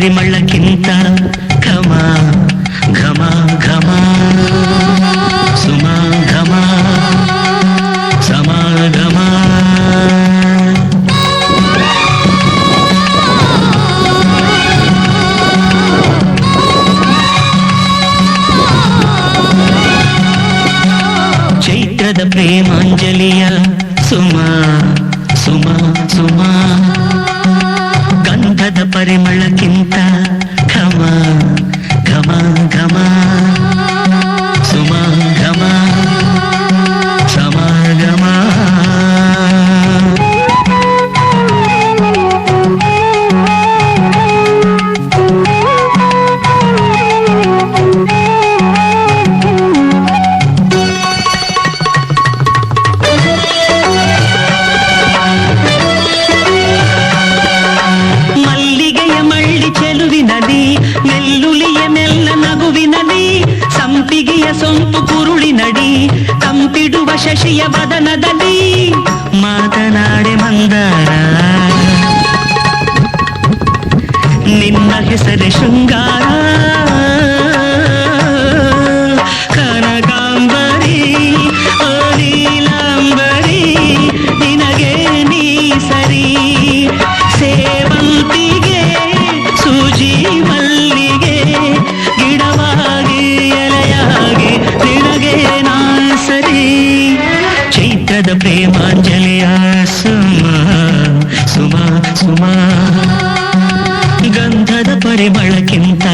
పరిమళకింత ఘమా ఘమా ఘమా. సుమా ఘమా సమా ఘమా. చైత్ರದ ప్రేమాంజలియ సుమా సుమా సుమా. గంధద పరిమళ ಸಂಪಿಗೆಯ ಕುರುಳಿ ನಡಿ ತಂಪಿಡುವ ಶಶಿಯ ವದನದಲ್ಲಿ ಮಾತನಾಡೆ ಮಂದಾರ. ನಿನ್ನ ಹೆಸರೇ ಶೃಂಗಾರ. ಪ್ರೇಮಾಂಜಲಿಯ ಸುಮ ಸುಮ ಸುಮ. ಗಂಧದ ಪರಿಮಳಕ್ಕಿಂತ